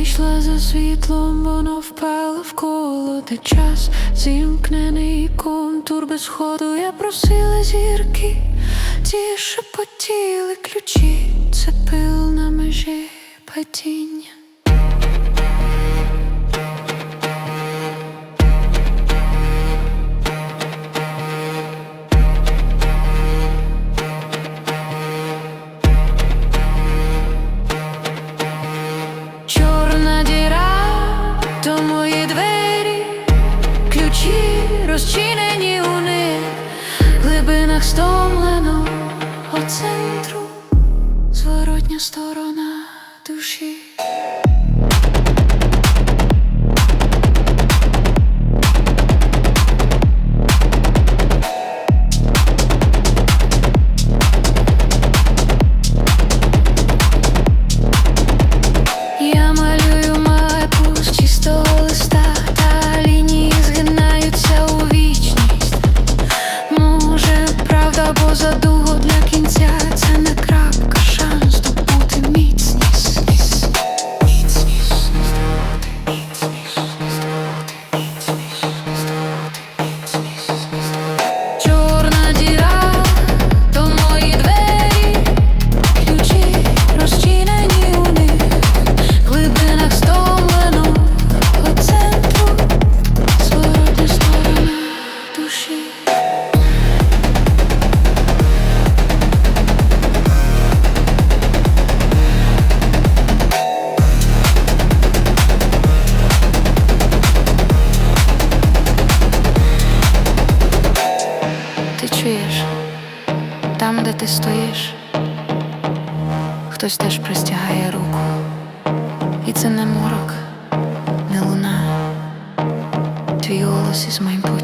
йшла за світлом, воно впало в коло, де час зімкнений контур без ходу. Я просила зірки, ті шепотіли ключі, це пил на межі падіння. глибинах стомленого центру, зворотня сторона душі. Ти стоїш, хтось теж простягає руку. І це не морок, не луна, твій голос із майбутнього.